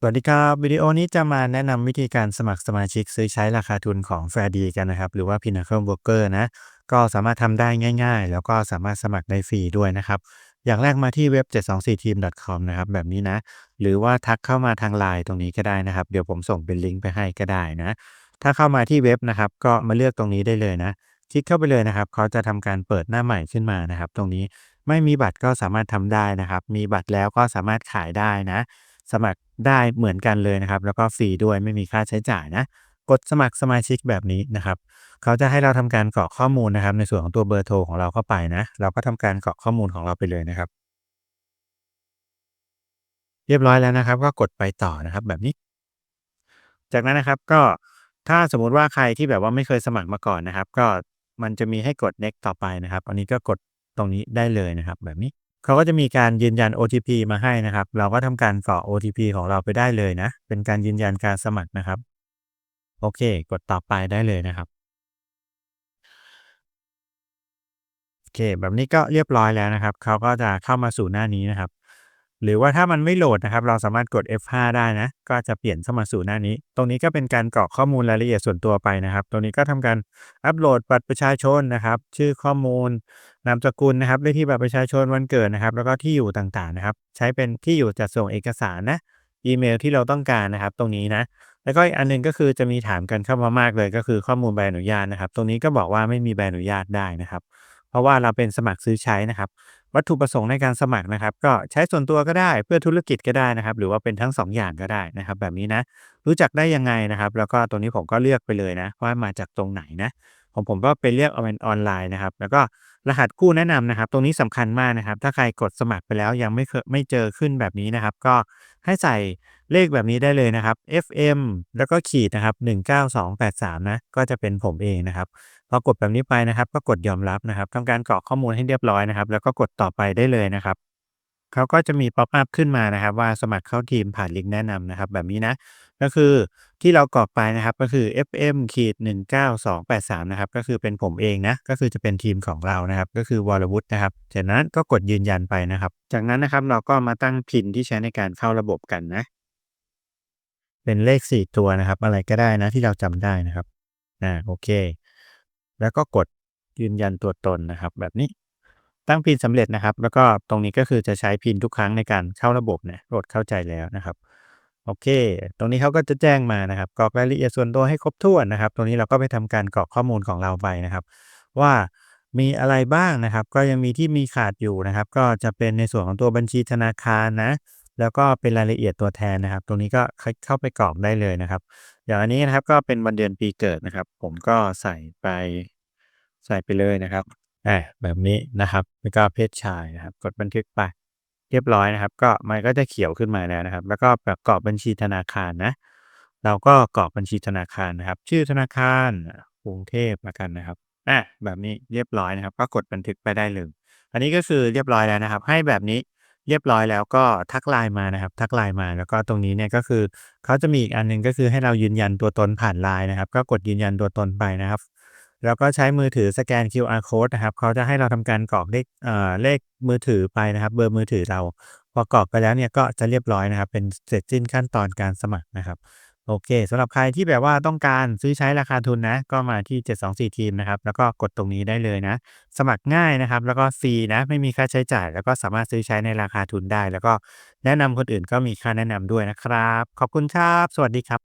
สวัสดีครับวิดีโอนี้จะมาแนะนำวิธีการสมัครสมาชิกซื้อใช้ราคาทุนของ f a i r d กันนะครับ หรือว่า Pinnacle Broker นะ ก็สามารถทำได้ง่าย ๆ แล้วก็สามารถสมัครได้ฟรีด้วยนะครับ อย่างแรกมาที่เว็บ 724team.com นะครับ แบบนี้นะ หรือว่าทักเข้ามาทางไลน์ตรงนี้ก็ได้นะครับ เดี๋ยวผมส่งเป็นลิงก์ไปให้ก็ได้นะ ถ้าเข้ามาที่เว็บนะครับ ก็มาเลือกตรงนี้ได้เลยนะ คลิกเข้าไปเลยนะครับ เขาจะทำการเปิดหน้าใหม่ขึ้นมานะครับ ตรงนี้ไม่มีบัตรก็สามารถทำได้นะครับ มีบัตรแล้วก็สามารถขายได้นะ สมัครได้เหมือนกันเลยนะครับ แล้วก็ฟรีด้วยไม่มีค่าใช้จ่ายนะ กดสมัครสมาชิกแบบนี้นะครับ เขาจะให้เราทำการกรอกข้อมูลนะครับ ในส่วนของตัวเบอร์โทรของเราเข้าไปนะ เราก็ทำการกรอกข้อมูลของเราไปเลยนะครับ เรียบร้อยแล้วนะครับ ก็กดไปต่อนะครับแบบนี้ จากนั้นนะครับก็ถ้าสมมุติว่าใครที่แบบว่าไม่เคยสมัครมาก่อนนะครับ ก็มันจะมีให้กด next ต่อไปนะครับ อันนี้ก็กดตรงนี้ได้เลยนะครับ แบบนี้ เขาก็จะมีการยืนยัน OTP มาให้นะครับ เราก็ทำการกรอก OTP ของเราไปได้เลยนะ เป็นการยืนยันการสมัครนะครับ โอเค กดต่อไปได้เลยนะครับโอเค แบบนี้ก็เรียบร้อยแล้วนะครับ เขาก็จะเข้ามาสู่หน้านี้นะครับ หรือว่าถ้ามันไม่โหลดนะครับ เราสามารถกด F5 ได้นะ ก็จะเปลี่ยนเข้ามาสู่หน้านี้ ตรงนี้ก็เป็นการกรอกข้อมูลรายละเอียดส่วนตัวไปนะครับ ตรงนี้ก็ทำการอัปโหลดบัตรประชาชนนะครับ ชื่อข้อมูล นามสกุลนะครับเลขที่บัตรประชาชนวันเกิดนะครับ แล้วก็ที่อยู่ต่างๆนะครับ ใช้เป็นที่อยู่จัดส่งเอกสารนะ อีเมลที่เราต้องการนะครับ ตรงนี้นะ แล้วก็อีกอันหนึงก็คือจะมีถามกันเข้ามามากเลย ก็คือข้อมูลใบอนุญาตนะครับ ตรงนี้ก็บอกว่าไม่มีใบอนุญาตได้นะครับ เพราะว่าเราเป็นสมัครซื้อใช้นะครับ วัตถุประสงค์ในการสมัครนะครับ ก็ใช้ส่วนตัวก็ได้เพื่อธุรกิจก็ได้นะครับ หรือว่าเป็นทั้ง 2 อย่างก็ได้นะครับ แบบนี้นะ รู้จักได้ยังไงนะครับ แล้วก็ตรงนี้ผมก็เลือกไปเลยนะว่ามาจากตรงไหนนะของผมก็ไปเลือกเอาเป็นออนไลน์นะครับ แล้วก็ รหัสคู่แนะนำนะครับ ตรงนี้สำคัญมากนะครับ ถ้าใครกดสมัครไปแล้วยังไม่เคยไม่เจอขึ้นแบบนี้นะครับ ก็ให้ใส่เลขแบบนี้ได้เลยนะครับ FM แล้วก็ขีดนะครับ 19283 นะ ก็จะเป็นผมเองนะครับ พอกดแบบนี้ไปนะครับ ก็กดยอมรับนะครับทำการกรอกข้อมูลให้เรียบร้อยนะครับ แล้วก็กดต่อไปได้เลยนะครับ เขาก็จะมีป๊อปอัพขึ้นมานะครับ ว่าสมัครเข้าทีมผ่านลิงก์แนะนำนะครับ แบบนี้นะ ก็คือที่เรากรอกไปนะครับก็คือ FM ขีด19283นะครับ ก็คือเป็นผมเองนะ ก็คือจะเป็นทีมของเรานะครับ ก็คือวรวุฒินะครับจากนั้นก็กดยืนยันไปนะครับ จากนั้นนะครับเราก็มาตั้งพินที่ใช้ในการเข้าระบบกันนะ เป็นเลข4ตัวนะครับ อะไรก็ได้นะที่เราจำได้นะครับอ่าโอเค แล้วก็กดยืนยันตัวตนนะครับ แบบนี้ ตั้งพินสำเร็จนะครับ แล้วก็ตรงนี้ก็คือจะใช้พินทุกครั้งในการเข้าระบบนะโปรดเข้าใจแล้วนะครับโอเค ตรงนี้เขาก็จะแจ้งมานะครับกรอกรายละเอียดส่วนตัวให้ครบถ้วนนะครับ ตรงนี้เราก็ไปทำการกรอกข้อมูลของเราไปนะครับ ว่ามีอะไรบ้างนะครับ ก็ยังมีที่มีขาดอยู่นะครับ ก็จะเป็นในส่วนของตัวบัญชีธนาคารนะ แล้วก็เป็นรายละเอียดตัวแทนนะครับ ตรงนี้ก็เข้าไปกรอกได้เลยนะครับ อย่างอันนี้นะครับก็เป็นวันเดือนปีเกิดนะครับ ผมก็ใส่ไปใส่ไปเลยนะครับ อ่าแบบนี้นะครับแล้วก็เพศชายนะครับ กดบันทึกไป เรียบร้อยนะครับ ก็มันก็จะเขียวขึ้นมาแล้วนะครับ แล้วก็ประกอบบัญชีธนาคารนะ เราก็กรอกบัญชีธนาคารนะครับ ชื่อธนาคารกรุงเทพละกันนะครับอะแบบนี้เรียบร้อยนะครับ ก็กดบันทึกไปได้เลยอันนี้ก็คือเรียบร้อยแล้วนะครับ ให้แบบนี้เรียบร้อยแล้วก็ทักไลน์มานะครับ ทักไลน์มาแล้วก็ตรงนี้เนี่ยก็คือเขาจะมีอีกอันหนึงก็คือให้เรายืนยันตัวตนผ่านไลน์นะครับ ก็กดยืนยันตัวตนไปนะครับ แล้วก็ใช้มือถือสแกน QR code นะครับ เขาจะให้เราทำการกรอกเลขเอ่อเลขมือถือไปนะครับ เบอร์มือถือเรา พอกรอกไปแล้วเนี่ยก็จะเรียบร้อยนะครับ เป็นเสร็จสิ้นขั้นตอนการสมัครนะครับโอเคสำหรับใครที่แบบว่าต้องการซื้อใช้ราคาทุนนะ ก็มาที่ 724 ทีมนะครับ แล้วก็กดตรงนี้ได้เลยนะ สมัครง่ายนะครับ แล้วก็ฟรีนะ ไม่มีค่าใช้จ่าย แล้วก็สามารถซื้อใช้ในราคาทุนได้ แล้วก็แนะนำคนอื่นก็มีค่าแนะนำด้วยนะครับ ขอบคุณครับ สวัสดีครับ